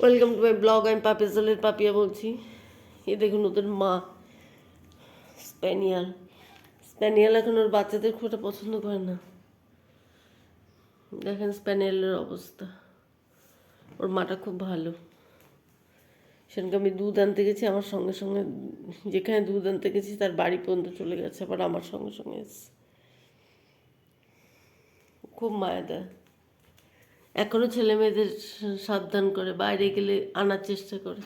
Welcome to my blog, আমি পাপিয়াজলের পাপিয়া বলছি। এ দেখুন ওদের মা, স্প্যানিয়াল। স্প্যানিয়াল এখন ওর বাচ্চাদের খুব একটা পছন্দ করে না। দেখেন স্প্যানিয়ালের অবস্থা। ওর মাটা খুব ভালো। সেদিনকে আমি দুধ আনতে গেছি, আমার সঙ্গে সঙ্গে, যেখানে দুধ আনতে গেছি, তার বাড়ি পর্যন্ত চলে গেছে, আবার আমার সঙ্গে সঙ্গে এসছে। খুব মায়া দেয়। এখনও ছেলে মেয়েদের সাবধান করে, বাইরে গেলে আনার চেষ্টা করে।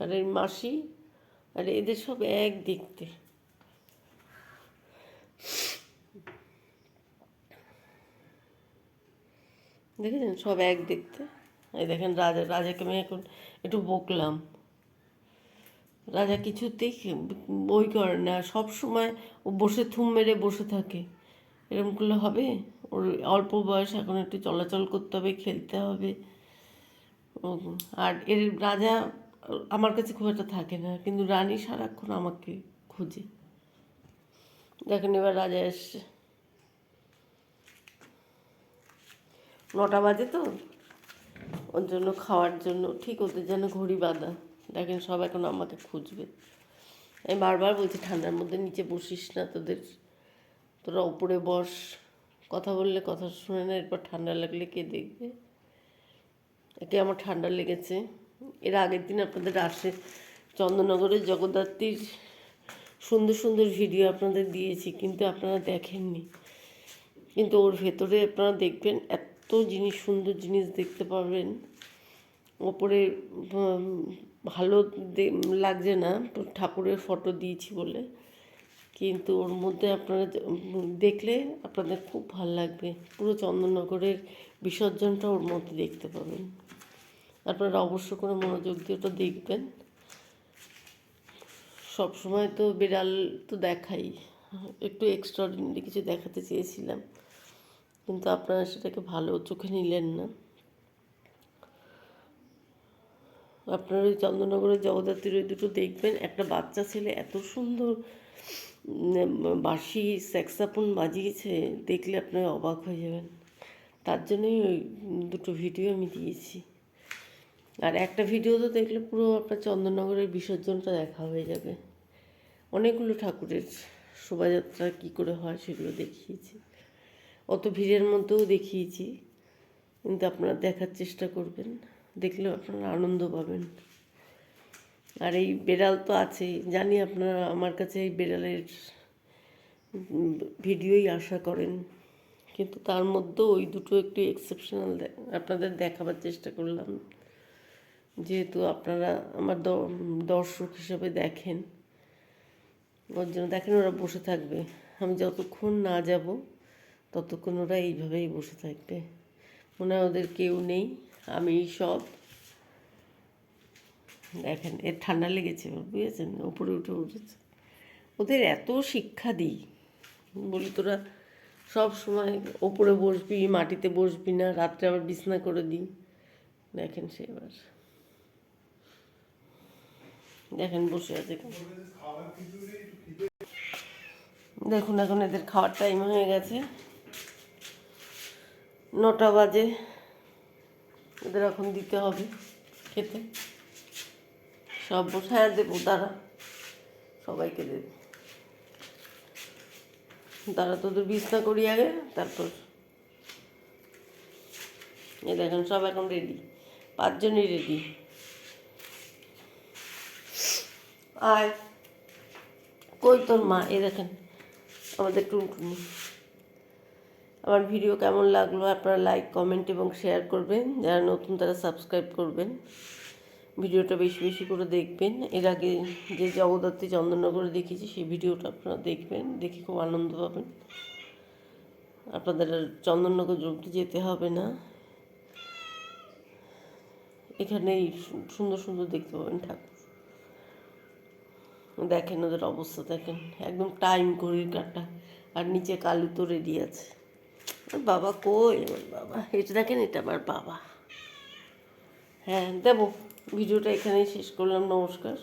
আর এই মাসি আর এদের সব এক দেখতে দেখেছেন? সব এক দেখতে এই দেখেন রাজা, রাজাকে আমি এখন একটু বকলাম। রাজা কিছুতেই বই করে না, সব সময় ও বসে থুম মেরে বসে থাকে। এরকম করলে হবে? ওর অল্প বয়স, এখন একটু চলাচল করতে হবে, খেলতে হবে। আর এর রাজা আমার কাছে খুব একটা থাকে না, কিন্তু রানী সারাক্ষণ আমাকে খুঁজে। দেখেন এবার রাজা এসছে। নটা বাজে তো? ওর জন্য খাওয়ার জন্য, ঠিক ওদের যেন ঘড়ি বাঁধা। দেখেন সব এখন আমাকে খুঁজবে। আমি বারবার বলছি, ঠান্ডার মধ্যে নিচে বসিস না তোদের। তোরা উপরে বস। কথা বললে কথা শুনে না, এরপর ঠান্ডা লাগলে কে দেখবে? একে আমার ঠান্ডা লেগেছে। এর আগের দিন আপনাদের আসে চন্দননগরের জগদ্ধাত্রীর সুন্দর সুন্দর ভিডিও আপনাদের দিয়েছি, কিন্তু আপনারা দেখেননি। কিন্তু ওর ভেতরে আপনারা দেখবেন, এত জিনিস, সুন্দর জিনিস দেখতে পারবেন ওপরে ভালো লাগছে না, ঠাকুরের ফটো দিয়েছি বলে। কিন্তু ওর মধ্যে আপনারা দেখলে আপনাদের খুব ভালো লাগবে। পুরো চন্দননগরের বিসর্জনটা ওর মধ্যে দেখতে পাবেন। আপনারা অবশ্য করে মনোযোগ দিয়ে ওটা দেখবেন। সব সময় তো বিড়াল তো দেখাই। একটু এক্সট্রাঅর্ডিনারি কিছু দেখাতে চেয়েছিলাম। কিন্তু আপনারা সেটাকে ভালো চোখে নিলেন না। আপনার ওই চন্দননগরের জগদ্ধাত্রীর ওই দুটো দেখবেন। একটা বাচ্চা ছেলে এত সুন্দর বাঁশি স্যাক্সাফোন বাজিয়েছে, দেখলে আপনারা অবাক হয়ে যাবেন। তার জন্যই ওই দুটো ভিডিও আমি দিয়েছি। আর একটা ভিডিও তো দেখলে পুরো আপনার চন্দননগরের বিসর্জনটা দেখা হয়ে যাবে। অনেকগুলো ঠাকুরের শোভাযাত্রা কী করে হয় সেগুলো দেখিয়েছি। অত ভিড়ের মধ্যেও দেখিয়েছি। কিন্তু আপনারা দেখার চেষ্টা করবেন। দেখলেও আপনারা আনন্দ পাবেন। আর এই বেড়াল তো আছেই। জানি আপনারা আমার কাছে এই বেড়ালের ভিডিওই আশা করেন। কিন্তু তার মধ্যেও ওই দুটো একটু এক্সেপশনাল আপনাদের দেখাবার চেষ্টা করলাম। যেহেতু আপনারা আমার দর্শক হিসেবে দেখেন। ওর জন্য দেখেন ওরা বসে থাকবে। আমি যতক্ষণ না যাব, ততক্ষণ ওরা এইভাবেই বসে থাকবে। মনে হয় ওদের কেউ নেই। আমি সব দেখেন, এর ঠান্ডা লেগেছে, বুঝেছেন? ওপরে উঠে উঠেছে। ওদের এত শিক্ষা দিই। বলি, তোরা সব সময় ওপরে বসবি, মাটিতে বসবি না, রাত্রে আবার বিছনা করে দিই। দেখেন সে এবার। দেখেন, বসে আছে। দেখুন, এখন এদের খাওয়ার টাইম হয়ে গেছে। নটা বাজে। এদের এখন দিতে হবে খেতে। সব বসে হ্যাঁ দেবো, দাঁড়া। সবাইকে দেবো দাঁড়া, তোদের বিছনা করি আগে, তারপর। এ দেখেন, সব এখন রেডি পাঁচজনই রেডি আয় কই তোর মা? এ দেখেন, আমাদের টুনটুনি। আমার ভিডিও কেমন লাগল আপনারা লাইক কমেন্ট এবং শেয়ার করবেন। যারা নতুন তারা সাবস্ক্রাইব করবেন। ভিডিওটা বেশি বেশি করে দেখবেন। এর আগে যে জগদ্ধাত্রী চন্দননগরে দেখেছি, সেই ভিডিওটা আপনারা দেখবেন। দেখে খুব আনন্দ পাবেন। আপনাদের চন্দননগর জমিতে যেতে হবে না। এখানেই সুন্দর সুন্দর দেখতে পাবেন ঠাকুর। দেখেন ওদের অবস্থা, দেখেন। একদম টাইম ঘড়ির কাটা। আর নিচে কালু তো রেডি আছে। বাবা কই আমার বাবা? এটা দেখেন, এটা আমার বাবা। হ্যাঁ দেবো, ভিডিওটা এখানেই শেষ করলাম, নমস্কার।